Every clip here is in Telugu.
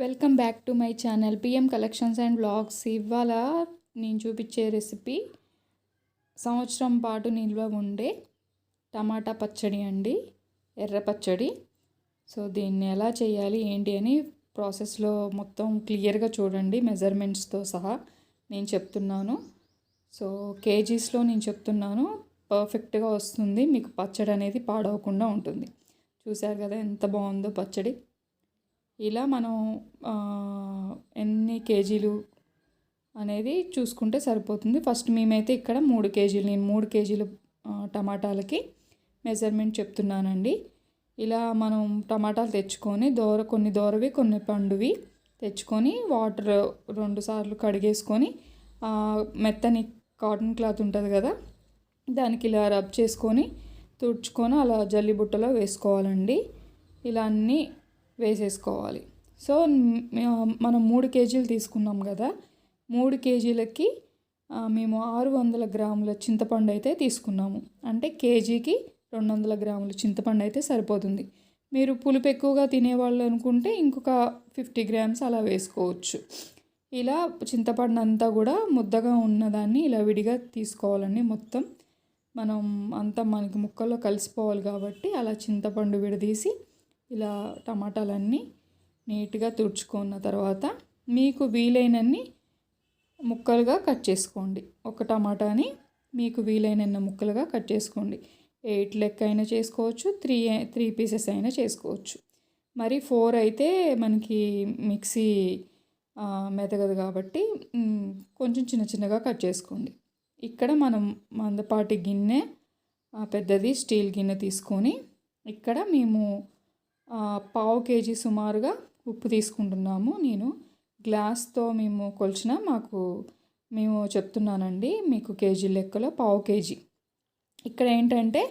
Welcome back to my channel PM collections and blogs ఇవాళ నేను చూపించే రెసిపీ సంవత్సరం పాటు నిల్వ ఉండే టమాటా పచ్చడి అండి. ఎర్ర పచ్చడి. సో దీన్ని ఎలా చేయాలి ఏంటి అని ప్రాసెస్లో మొత్తం క్లియర్గా చూడండి మెజర్మెంట్స్తో సహా నేను చెప్తున్నాను. సో కేజీస్లో నేను చెప్తున్నాను పర్ఫెక్ట్గా వస్తుంది మీకు పచ్చడి అనేది పాడవకుండా ఉంటుంది. చూశారు కదా ఎంత బాగుందో పచ్చడి. ఇలా మనం ఎన్ని కేజీలు అనేది చూసుకుంటే సరిపోతుంది. ఫస్ట్ మేమైతే ఇక్కడ మూడు కేజీలు నేను మూడు కేజీలు టమాటాలకి మెజర్మెంట్ చెప్తున్నానండి. ఇలా మనం టమాటాలు తెచ్చుకొని దోర కొన్ని దోరవి కొన్ని పండువి తెచ్చుకొని వాటర్ రెండు సార్లు కడిగేసుకొని మెత్తని కాటన్ క్లాత్ ఉంటుంది కదా దానికి ఇలా రబ్ చేసుకొని తుడుచుకొని అలా జల్లి బుట్టలో వేసుకోవాలండి. ఇలా అన్నీ వేసేసుకోవాలి. సో మనం మూడు కేజీలు తీసుకున్నాం కదా మూడు కేజీలకి మేము ఆరు వందల గ్రాముల చింతపండు అయితే తీసుకున్నాము. అంటే కేజీకి రెండు వందల గ్రాముల చింతపండు అయితే సరిపోతుంది. మీరు పులుపు ఎక్కువగా తినేవాళ్ళు అనుకుంటే ఇంకొక ఫిఫ్టీ గ్రామ్స్ అలా వేసుకోవచ్చు. ఇలా చింతపండు అంతా కూడా ముద్దగా ఉన్నదాన్ని ఇలా విడిగా తీసుకోవాలండి మొత్తం. మనం అంతా మనకి ముక్కల్లో కలిసిపోవాలి కాబట్టి అలా చింతపండు విడదీసి ఇలా టమాటాలన్నీ నీట్గా తుడుచుకున్న తర్వాత మీకు వీలైనన్ని ముక్కలుగా కట్ చేసుకోండి. ఒక టమాటాని మీకు వీలైనన్న ముక్కలుగా కట్ చేసుకోండి. ఎయిట్ లెక్క అయినా చేసుకోవచ్చు త్రీ త్రీ పీసెస్ అయినా చేసుకోవచ్చు. మరి ఫోర్ అయితే మనకి మిక్సీ మెతగదు మెదగదు కాబట్టి కొంచెం చిన్న చిన్నగా కట్ చేసుకోండి. ఇక్కడ మనం మందపాటి గిన్నె పెద్దది స్టీల్ గిన్నె తీసుకొని ఇక్కడ మేము పావు కేజీ సుమారుగా ఉప్పు తీసుకుంటున్నాము. నేను గ్లాస్తో మేము కొలిచిన మాకు మేము చెప్తున్నానండి మీకు కేజీ లెక్కలో పావు కేజీ. ఇక్కడ ఏంటంటే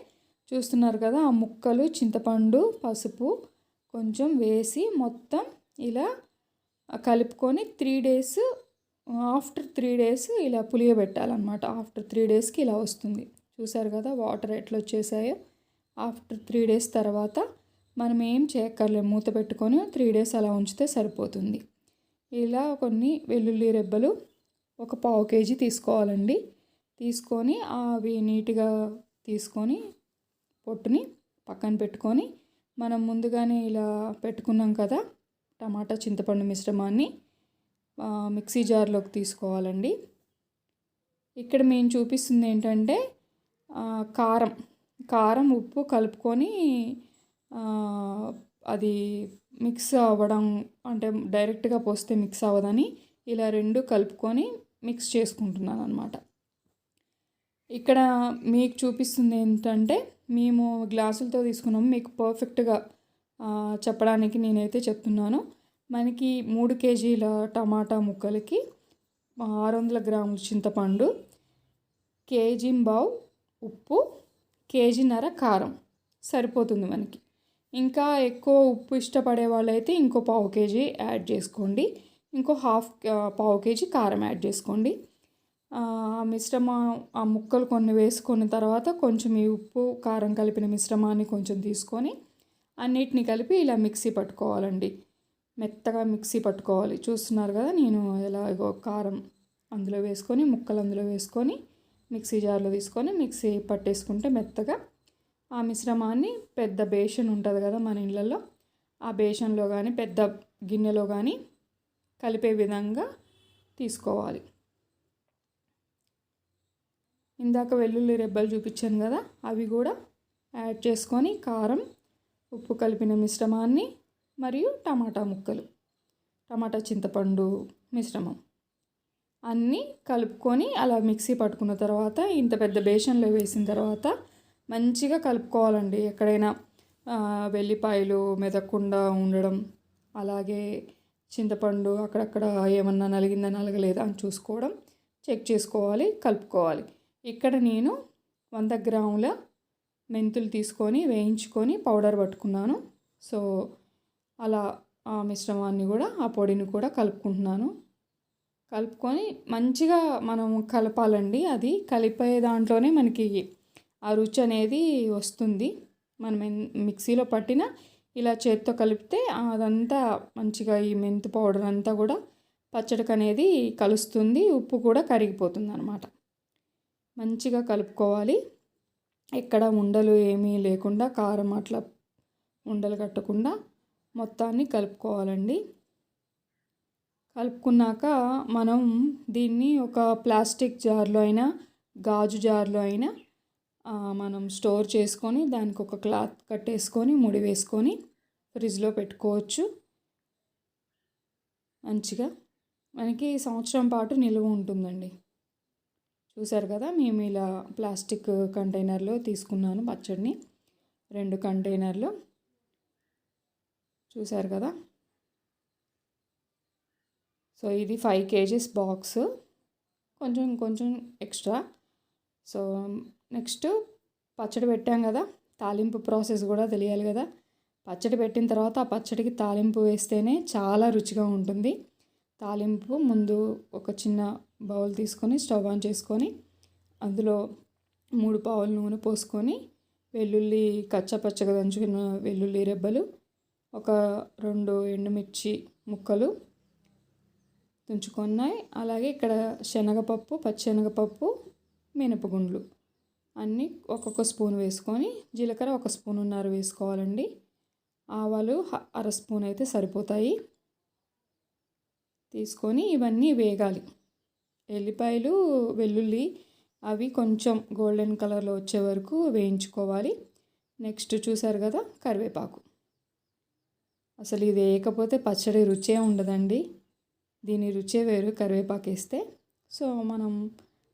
చూస్తున్నారు కదా ఆ ముక్కలు చింతపండు పసుపు కొంచెం వేసి మొత్తం ఇలా కలుపుకొని three days after three days ఇలా పులియబెట్టాలన్నమాట. ఆఫ్టర్ త్రీ డేస్కి ఇలా వస్తుంది. చూసారు కదా వాటర్ ఎట్లా వచ్చేసాయో. ఆఫ్టర్ త్రీ డేస్ తర్వాత మనం ఏం చేయక్కర్లేదు. మూత పెట్టుకొని త్రీ డేస్ అలా ఉంచితే సరిపోతుంది. ఇలా కొన్ని వెల్లుల్లి రెబ్బలు ఒక పావు కేజీ తీసుకోవాలండి. తీసుకొని అవి నీట్గా తీసుకొని పొట్టుని పక్కన పెట్టుకొని మనం ముందుగానే ఇలా పెట్టుకున్నాం కదా టమాటా చింతపండు మిశ్రమాన్ని మిక్సీ జార్లోకి తీసుకోవాలండి. ఇక్కడ మేము చూపిస్తుంది ఏంటంటే కారం కారం ఉప్పు కలుపుకొని అది మిక్స్ అవ్వడం అంటే డైరెక్ట్గా పోస్తే మిక్స్ అవ్వదని ఇలా రెండు కలుపుకొని మిక్స్ చేసుకుంటున్నాను అనమాట ఇక్కడ మీకు చూపిస్తుంది ఏంటంటే మేము గ్లాసులతో తీసుకున్నాము. మీకు పర్ఫెక్ట్గా చెప్పడానికి నేనైతే చెప్తున్నాను. మనకి మూడు కేజీల టమాటా ముక్కలకి ఆరు వందల గ్రాముల చింతపండు కేజీ బావు ఉప్పు కేజీన్నర కారం సరిపోతుంది మనకి. ఇంకా ఎక్కువ ఉప్పు ఇష్టపడే వాళ్ళైతే ఇంకో పావు కేజీ యాడ్ చేసుకోండి. ఇంకో హాఫ్ పావు కేజీ కారం యాడ్ చేసుకోండి. ఆ ఆ ఆ ముక్కలు కొన్ని వేసుకున్న తర్వాత కొంచెం ఈ ఉప్పు కారం కలిపిన మిశ్రమాన్ని కొంచెం తీసుకొని అన్నిటిని కలిపి ఇలా మిక్సీ పట్టుకోవాలండి. మెత్తగా మిక్సీ పట్టుకోవాలి. చూస్తున్నారు కదా నేను ఇలా కారం అందులో వేసుకొని ముక్కలు అందులో వేసుకొని మిక్సీ జార్లో తీసుకొని మిక్సీ పట్టేసుకుంటే మెత్తగా ఆ మిశ్రమాన్ని పెద్ద బేషన్ ఉంటుంది కదా మన ఇళ్ళల్లో ఆ బేషన్లో కానీ పెద్ద గిన్నెలో కానీ కలిపే విధంగా తీసుకోవాలి. ఇందాక వెల్లుల్లి రెబ్బలు చూపించాను కదా అవి కూడా యాడ్ చేసుకొని కారం ఉప్పు కలిపిన మిశ్రమాన్ని మరియు టమాటా ముక్కలు. టమాటా చింతపండు మిశ్రమం. అన్నీ కలుపుకొని అలా మిక్సీ పట్టుకున్న తర్వాత ఇంత పెద్ద బేషన్లో వేసిన తర్వాత మంచిగా కలుపుకోవాలండి. ఎక్కడైనా వెల్లిపాయలు మెదకుండా ఉండడం అలాగే చింతపండు అక్కడక్కడ ఏమన్నా నలిగిందా నలగలేదా అని చూసుకోవడం చెక్ చేసుకోవాలి కలుపుకోవాలి. ఇక్కడ నేను వంద గ్రాముల మెంతులు తీసుకొని వేయించుకొని పౌడర్ పట్టుకున్నాను. సో అలా ఆ మిశ్రమాన్ని కూడా ఆ పొడిని కూడా కలుపుకుంటున్నాను. కలుపుకొని మంచిగా మనం కలపాలండి. అది కలిపే దాంట్లోనే మనకి ఆ రుచి అనేది వస్తుంది. మనం మిక్సీలో పట్టిన ఇలా చేత్తో కలిపితే అదంతా మంచిగా ఈ మెంతి పౌడర్ అంతా కూడా పచ్చడికి అనేది కలుస్తుంది. ఉప్పు కూడా కరిగిపోతుంది అనమాట మంచిగా కలుపుకోవాలి. ఎక్కడ ఉండలు ఏమీ లేకుండా కారం అట్లా ఉండలు కట్టకుండా మొత్తాన్ని కలుపుకోవాలండి. కలుపుకున్నాక మనం దీన్ని ఒక ప్లాస్టిక్ జార్లో అయినా గాజు జార్లో అయినా మనం స్టోర్ చేసుకొని దానికి ఒక క్లాత్ కట్టేసుకొని ముడి వేసుకొని ఫ్రిడ్జ్లో పెట్టుకోవచ్చు. మంచిగా. మనకి సంవత్సరం పాటు నిలువ ఉంటుందండి. చూసారు కదా మేము ఇలా ప్లాస్టిక్ కంటైనర్లో తీసుకున్నాను పచ్చడిని. రెండు కంటైనర్లు. చూసారు కదా? సో ఇది ఫైవ్ కేజీస్ బాక్స్. కొంచెం కొంచెం ఎక్స్ట్రా. సో నెక్స్ట్ పచ్చడి పెట్టాం కదా తాలింపు ప్రాసెస్ కూడా తెలియాలి కదా. పచ్చడి పెట్టిన తర్వాత ఆ పచ్చడికి తాలింపు వేస్తేనే చాలా రుచిగా ఉంటుంది. తాలింపు ముందు ఒక చిన్న బౌల్ తీసుకొని స్టవ్ ఆన్ చేసుకొని అందులో మూడు పావుల నూనె పోసుకొని వెల్లుల్లి కచ్చపచ్చగా దంచుకున్న వెల్లుల్లి రెబ్బలు ఒక రెండు ఎండుమిర్చి ముక్కలు తుంచుకున్నాయి. అలాగే ఇక్కడ శనగపప్పు పచ్చెనగపప్పు మినపగుండ్లు. అన్నీ ఒక్కొక్క స్పూన్ వేసుకొని జీలకర్ర ఒక స్పూన్ ఉన్నారు వేసుకోవాలండి. ఆవాలు అర స్పూన్ అయితే సరిపోతాయి. తీసుకొని ఇవన్నీ వేగాలి. ఎల్లిపాయలు వెల్లుల్లి అవి కొంచెం గోల్డెన్ కలర్లో వచ్చే వరకు వేయించుకోవాలి. నెక్స్ట్ చూసారు కదా కరివేపాకు. అసలు ఇది వేయకపోతే పచ్చడి రుచే ఉండదండి. దీని రుచే వేరు కరివేపాకు వేస్తే. సో మనం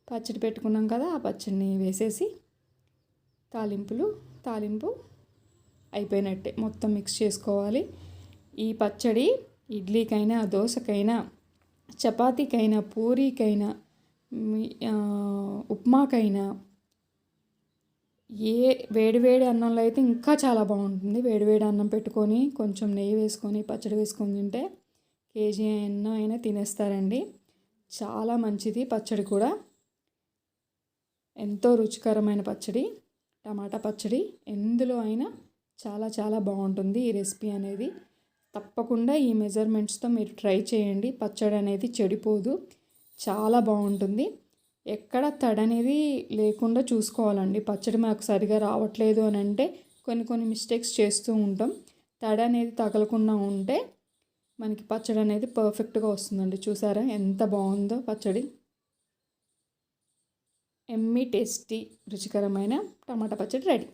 పచ్చడి పెట్టుకున్నాం కదా ఆ పచ్చడిని వేసేసి తాలింపులు తాలింపు అయిపోయినట్టే మొత్తం మిక్స్ చేసుకోవాలి. ఈ పచ్చడి ఇడ్లీకైనా దోశకైనా చపాతీకైనా పూరీకైనా ఉప్మాకైనా ఏ వేడివేడి అన్నంలో అయితే ఇంకా చాలా బాగుంటుంది. వేడివేడి అన్నం పెట్టుకొని కొంచెం నెయ్యి వేసుకొని పచ్చడి వేసుకొని తింటే కేజీ ఎన్నో అయినా తినేస్తారండి. చాలా మంచిది పచ్చడి కూడా. ఎంతో రుచికరమైన పచ్చడి టమాటా పచ్చడి. ఎందులో అయినా చాలా చాలా బాగుంటుంది ఈ రెసిపీ అనేది. తప్పకుండా ఈ మెజర్మెంట్స్తో మీరు ట్రై చేయండి. పచ్చడి అనేది చెడిపోదు. చాలా బాగుంటుంది. ఎక్కడ తడి అనేది లేకుండా చూసుకోవాలండి. పచ్చడి మాకు సరిగా రావట్లేదు అని అంటే కొన్ని కొన్ని మిస్టేక్స్ చేస్తూ ఉంటాం. తడి అనేది తగలకుండా ఉంటే మనకి పచ్చడి అనేది పర్ఫెక్ట్గా వస్తుందండి. చూసారా? ఎంత బాగుందో పచ్చడి. ఎమ్మి టేస్టీ రుచికరమైన టమాటా పచ్చడి రెడీ.